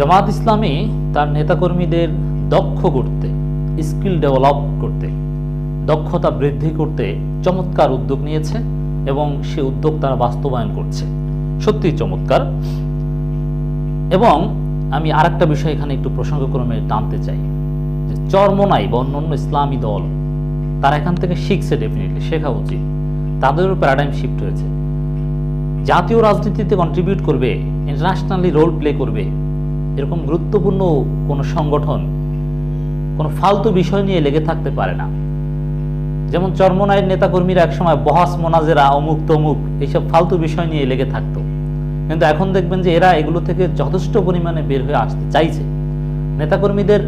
জামাত ইসলামী তার নেতাকর্মীদের দক্ষ করতে, স্কিল ডেভেলপ করতে, দক্ষতা বৃদ্ধি করতে চমৎকার উদ্যোগ নিয়েছে এবং সে উদ্যোগ তারা বাস্তবায়ন করছে। সত্যি চমৎকার। এবং আমি আরেকটা বিষয় এখানে একটু প্রসঙ্গক্রমে টানতে চাই, যে চরমনাই বা অন্যান্য ইসলামী দল, তারা এখান থেকে শিখছে ডেফিনেটলি শেখা উচিত। তাদেরও প্যারাডাইম শিফট হয়েছে। জাতীয় রাজনীতিতে কন্ট্রিবিউট করবে ইন্টারন্যাশনালি রোল প্লে করবে এরকম গুরুত্বপূর্ণ কোনো সংগঠন কোনো ফালতু বিষয় নিয়ে লেগে থাকতে পারে না। যেমন চরমনায়ের নেতাকর্মীরা একসময় বহাস, মোনাজেরা, অমুক তমুক এইসব ফালতু বিষয় নিয়ে লেগে থাকতো। কিন্তু এখন দেখবেন যে এরা এগুলো থেকে যথেষ্ট পরিমাণে বের হয়ে আসতে চাইছে। নেতাকর্মীদের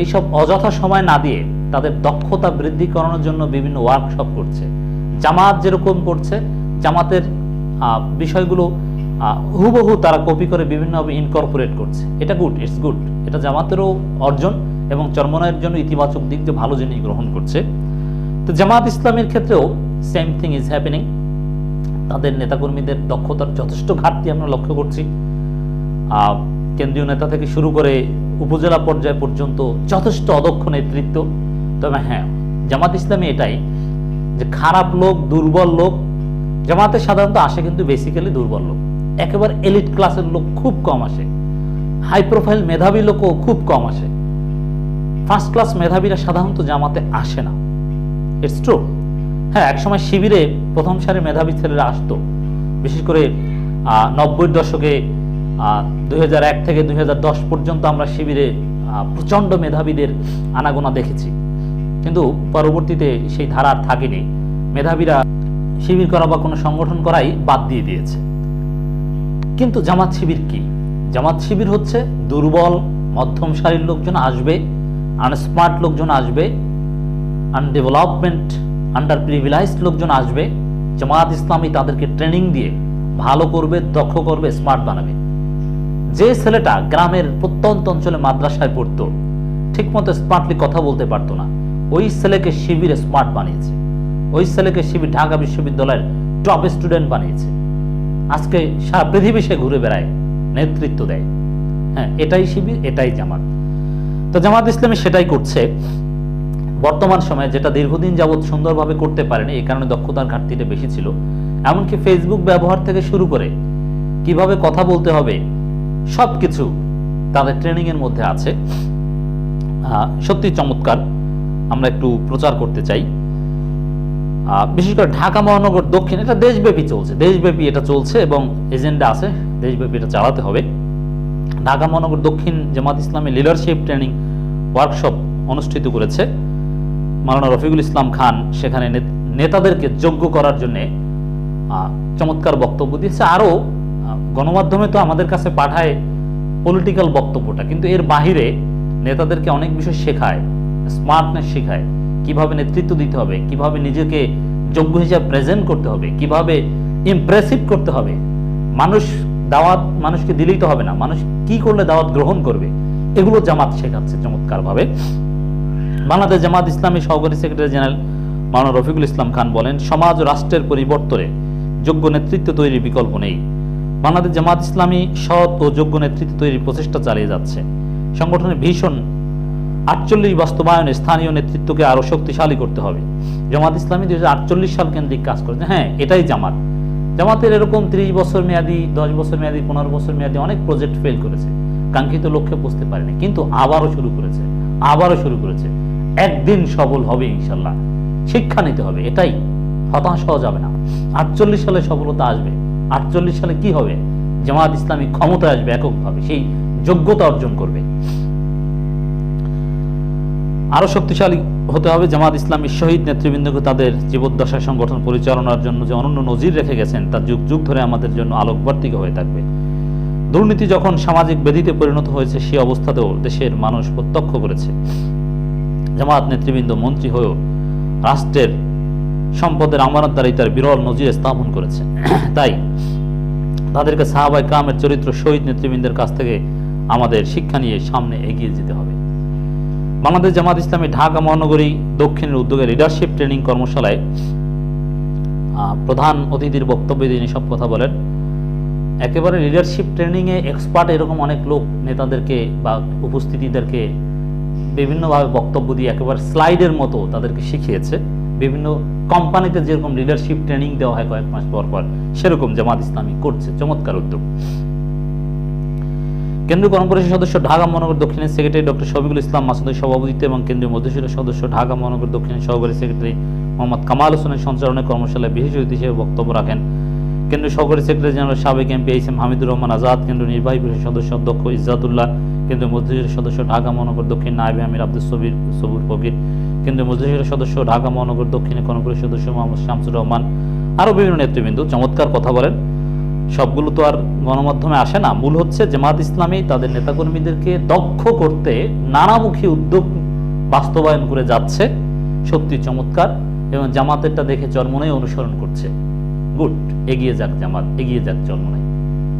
এইসব অযথা সময় না দিয়ে তাদের দক্ষতা বৃদ্ধি করানোর জন্য বিভিন্ন ওয়ার্কশপ করছে। জামাত যেরকম করছে, জামাতের বিষয়গুলো হুবহু তারা কপি করে বিভিন্নভাবে ইনকর্পোরেট করছে। এটা গুড ইটস গুড এটা জামাতেরও অর্জন এবং চরমনায়ের জন্য ইতিবাচক দিক যে ভালো জিনিস গ্রহণ করছে। তো জামাত ইসলামের ক্ষেত্রেও সেম থিং ইজ হ্যাপেনিং তাদের নেতাকর্মীদের দক্ষতার যথেষ্ট ঘাটতি আমরা লক্ষ্য করছি। কেন্দ্রীয় নেতা থেকে শুরু করে উপজেলা পর্যায় পর্যন্ত যথেষ্ট অদক্ষ নেতৃত্ব। তবে হ্যাঁ জামাত ইসলামী এটাই যে খারাপ লোক, দুর্বল লোক, জামাতে সাধারণত আসে কিন্তু বেসিক্যালি দুর্বল লোক। একেবারে এলিট ক্লাসের লোক খুব কম আসে। হাই প্রোফাইল মেধাবী লোকও খুব কম আসে। ফার্স্ট ক্লাস মেধাবীরা সাধারণত জামাতে আসে না। ইটস ট্রু হ্যাঁ একসময় শিবিরে প্রথম সারি মেধাবী ছেলেরা আসতো। বিশেষ করে নব্বই দশকে দুই হাজার এক থেকে দুই হাজার দশ পর্যন্ত আমরা শিবিরে প্রচণ্ড মেধাবীদের আনাগোনা দেখেছি। কিন্তু পরবর্তীতে সেই ধারা আর থাকেনি। মেধাবীরা শিবির করা বা কোনো সংগঠন করাই বাদ দিয়ে দিয়েছে। কিন্তু জামাত শিবির কি? জামাত শিবির হচ্ছে দুর্বল মধ্যম সারির লোকজন আসবে আনস্মার্ট লোকজন আসবে আনডেভেলপমেন্ট আন্ডার প্রিভিলাইজড লোকজন আসবে, জামাত ইসলামী তাদেরকে ট্রেনিং দিয়ে ভালো করবে, দক্ষ করবে স্মার্ট বানাবে। যে ছেলেটা গ্রামের প্রত্যন্ত অঞ্চলে মাদ্রাসায় পড়তো, ঠিকমতো স্মার্টলি কথা বলতে পারতো না, ওই ছেলেকে শিবিরে স্মার্ট বানিয়েছে। ওই ছেলেকে শিবির ঢাকা বিশ্ববিদ্যালয়ের টপ স্টুডেন্ট বানিয়েছে। আজকে সারা পৃথিবী সে ঘুরে বেড়ায়, নেতৃত্ব দেয়। হ্যাঁ এটাই শিবির, এটাই জামাত। তো জামাত ইসলামী সেটাই করছে। বর্তমান সময়ে যেটা দীর্ঘদিন যাবৎ সুন্দরভাবে করতে পারেনি এই কারণে দক্ষতার ঘাটতিটা বেশি ছিল। এমনকি ফেসবুক ব্যবহার থেকে শুরু করে কীভাবে কথা বলতে হবে, সবকিছু তাদের ট্রেনিং এর মধ্যে আছে। সত্যি চমৎকার। আমরা একটু প্রচার করতে চাই। বিশেষ করে ঢাকা মহানগর দক্ষিণ, এটা দেশব্যাপী চলছে, দেশব্যাপী এটা চলছে এবং এজেন্ডা আছে, দেশব্যাপী এটা চালাতে হবে। ঢাকা মহানগর দক্ষিণ Jamaat Islami leadership training workshop অনুষ্ঠিত করেছে। মাওলানা রফিকুল ইসলাম খান সেখানে নেতাদেরকে যোগ্য করার জন্য চমৎকার বক্তব্য দিয়েছে। আরও গণমাধ্যমে তো আমাদের কাছে পাঠায় পলিটিক্যাল বক্তব্যটা, কিন্তু এর বাহিরে নেতাদেরকে অনেক বিষয় শেখায় স্মার্টনেস শেখায়। কীভাবে নেতৃত্ব দিতে হবে, কীভাবে নিজেকে যোগ্য হিসাবে প্রেজেন্ট করতে হবে, কীভাবে ইমপ্রেসিভ করতে হবে। মানুষ দাওয়াত মানুষকে দিলেই তো হবে না, মানুষ কি করলে দাওয়াত গ্রহণ করবে? এগুলো জামাত শেখাচ্ছে চমৎকারভাবে। বাংলাদেশ জামাত ইসলামী সহকারী সেক্রেটারি জেনারেল মাওলানা রফিকুল ইসলাম খান বলেন, সমাজ রাষ্ট্রের পরিবর্তনে যোগ্য নেতৃত্ব তৈরির বিকল্প নেই। বাংলাদেশ জামাত ইসলামী সৎ ও যোগ্য নেতৃত্ব তৈরির প্রচেষ্টা চালিয়ে যাচ্ছে। সংগঠনের ভীষণ আটচল্লিশ বাস্তবায়নে স্থানীয় নেতৃত্বকে আরও শক্তিশালী করতে হবে। জামাত ইসলামী দুই সাল কেন্দ্রিক কাজ করেছে। হ্যাঁ এটাই জামাত। জামাতের এরকম ত্রিশ বছর মেয়াদি, দশ বছর মেয়াদি, পনেরো বছর মেয়াদি অনেক প্রজেক্ট ফেল করেছে। কাঙ্ক্ষিত লক্ষ্যে পৌঁছতে পারেনি, কিন্তু আবারও শুরু করেছে। আবারও শুরু করেছে। একদিন সফল হবে ইনশাল্লাহ শিক্ষা নিতে হবে, এটাই। হতাশ হওয়া যাবে না। আটচল্লিশ সালে সফলতা আসবে। আটচল্লিশ সালে কি হবে? জামাত ইসলামী ক্ষমতায় আসবে এককভাবে। সেই যোগ্যতা অর্জন করবে। আরও শক্তিশালী হতে হবে। জামাত ইসলামী শহীদ নেতৃবৃন্দকে তাদের জীবদ্দশা সংগঠন পরিচালনার জন্য যে অনন্য নজির রেখে গেছেন, তা যুগ যুগ ধরে আমাদের জন্য আলোকবর্তিক হয়ে থাকবে। দুর্নীতি যখন সামাজিক বেদিতে পরিণত হয়েছে, সে অবস্থাতেও দেশের মানুষ প্রত্যক্ষ করেছে। জামাত নেতৃবৃন্দ মন্ত্রী হয়েও রাষ্ট্রের সম্পদের আমানতদারিতার বিরল নজির স্থাপন করেছে। তাই তাদেরকে সাহাবাই কামের চরিত্র শহীদ নেতৃবৃন্দের কাছ থেকে আমাদের শিক্ষা নিয়ে সামনে এগিয়ে যেতে হবে। বাংলাদেশ জামাত ইসলামী ঢাকা মহানগরী দক্ষিণের উদ্যোগে লিডারশিপ ট্রেনিং কর্মশালায় প্রধান অতিথির বক্তব্যে তিনি সব কথা বলেন। একেবারে লিডারশিপ ট্রেনিংয়ে এক্সপার্ট এরকম অনেক লোক, নেতাদেরকে বা উপস্থিতিদেরকে বিভিন্নভাবে বক্তব্য দিয়ে একেবারে স্লাইডের মতো তাদেরকে শিখিয়েছে। বিভিন্ন কোম্পানিতে যেরকম লিডারশিপ ট্রেনিং দেওয়া হয় কয়েক মাস পর পর, সেরকম জামাত ইসলামী করছে। চমৎকার উদ্যোগ। কেন্দ্রীয় কর্মপরিষদ সদস্য ঢাকা মহানগর দক্ষিণের সেক্রেটারি ডক্টর শফিকুল ইসলাম, মাসুদের সভাপতিত্বে এবং কেন্দ্রীয় মধ্যশিরা সদস্য ঢাকা মহানগর দক্ষিণের সহকারী সেক্রেটারি মোহাম্মদ কামাল হোসেনের সঞ্চালনে কর্মশালায় বিশেষ অতিথি হিসেবে বক্তব্য রাখেন। কেন্দ্রীয় সহকারী সেক্রেটারি জেনারেল সাবেক MP H M Hamidur Rahman Azad, কেন্দ্রীয় নির্বাহী পরিষদ সদস্য অধ্যক্ষ ইজাতুল্লাহ কেন্দ্রীয় মধ্যশিরা সদস্য ঢাকা মহানগর দক্ষিণ নায়েব আমির আব্দুল সবির, সবুর ফকির, কেন্দ্রীয় মধ্যশিরা সদস্য ঢাকা মহানগর দক্ষিণে কর্মপরিষদ সদস্য মোহাম্মদ শামসুর রহমান, আরও বিভিন্ন নেতৃবৃন্দ। চমৎকার কথা বলেন। সবগুলো তো আর গণমাধ্যমে আসে না। মূল হচ্ছে জামাত ইসলামী তাদের নেতাকর্মীদেরকে দক্ষ করতে নানামুখী উদ্যোগ বাস্তবায়ন করে যাচ্ছে। সত্যি চমৎকার এবং জামাতেরটা দেখে চরমনাই অনুসরণ করছে। গুড, এগিয়ে যাক জামাত, এগিয়ে যাক চরমনাই